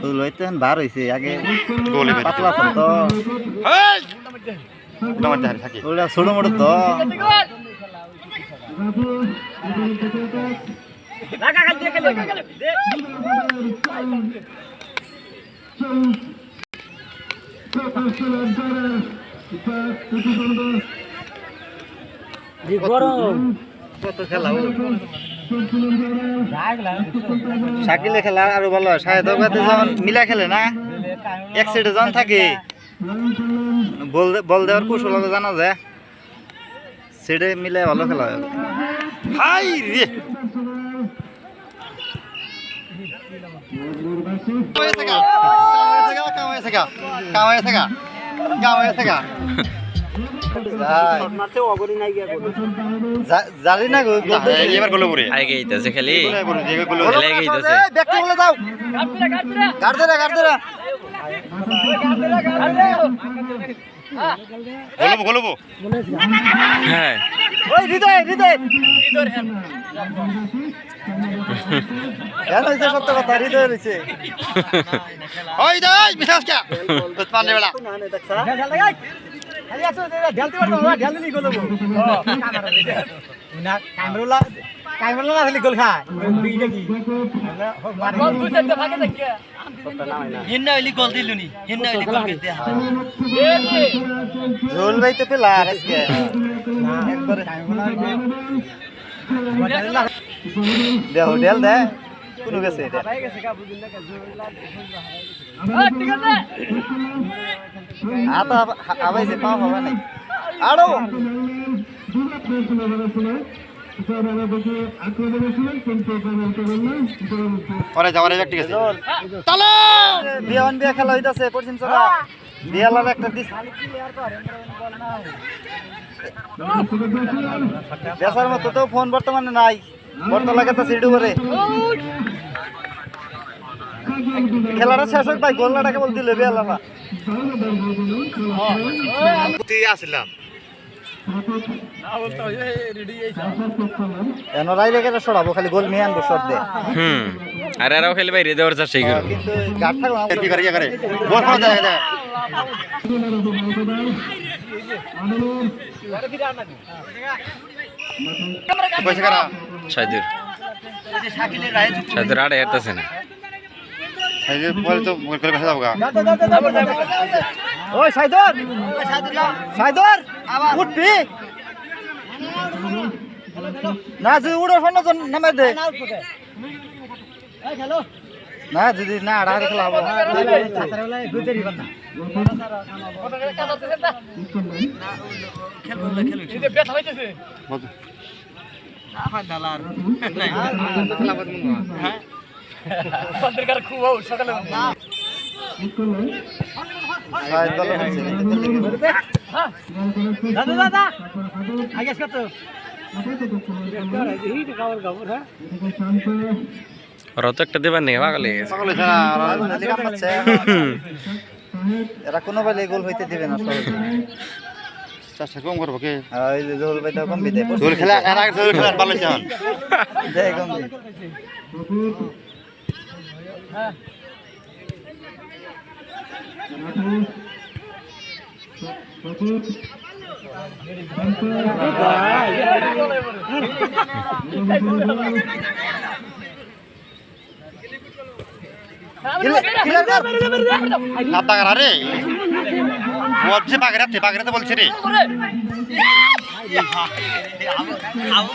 ফুল হইতে বার হইছে আগে গোলে পাতলা ছিল তো। মোটামুটি হারি থাকি। ওটা ছোট মোটো তো। কত খেলা ও। শাকিলে খেলা আরও ভালো হয়। যখন মিলা খেলে না, এক সাইডে যখন থাকে, বল দেওয়ার কৌশল হবে জানা যায়। সেটে মিলে ভালো খেলা হয়। হাই রে! কামাই থাকা কামাই থাকা কামাই থাকা জানি না এবার গোলে পড়ে আগে গেইতেছে খালি। খেলে গেইতেছে। ব্যাকটা বলে দাও। গাড় ধরে গাড় ধরে গোলবো গোলবো। হ্যাঁ। ওই হৃদয় হৃদয়। সত্য কথা হৃদয় রয়েছে ওই দাই বিশ্বাস কে পান্ডে বেলা। ঝোল ভাই তো পেলা আজকে। দেহ ডেল দে কোনো গেছে এটা? আতা আবাইছে পাও হবে নাই আড়ো পরে যাওয়ার এবার ঠিক আছে। চলো। বিয়ান বিয়া খেলা হইতাছে পশ্চিম চলা। বিয়ালার একটা দিস। বেসার মতো তো ফোন বর্তমানে নাই। বর্তমান লাগে তো সিডু করে খেলাটা শেষ হোক ভাই গোল্লাটা কেবল দিলে তুই আসলাম। এন রাইলে গেলে সরাবো খালি গোল নিয়ে আনব শট দে হুম আর এরাও খালি বাইরে দেওয়ার চেষ্টা করো কিন্তু গাঠ থাকো না কি করে করে? গোল করে দেখা যায় সাইদুর। সাইদুর আড়ে হেরতেছে না। যে বলে তো গোল করে ভেসে যাব গা ওই সাইদর সাইদর উঠবি। না যদি উড়ো শোনো তো নামে দে। না যদি না আড়াহাড়ি খেলা হব। সাইদ ভালো হয়েছে ওরা তো। একটা দেবার নেই পাগল হয়ে সকলে এরা কোনো বেলে গোল হইতে দিবে না চেষ্টা কম করব কে? জোল ভাই তো কম বিদে গোল খেলা এর আগে গোল খেলা ভালো হয়েছে এখন দে কম রে বলছে বাগেরাতে বাগেরাতে বলছে রে।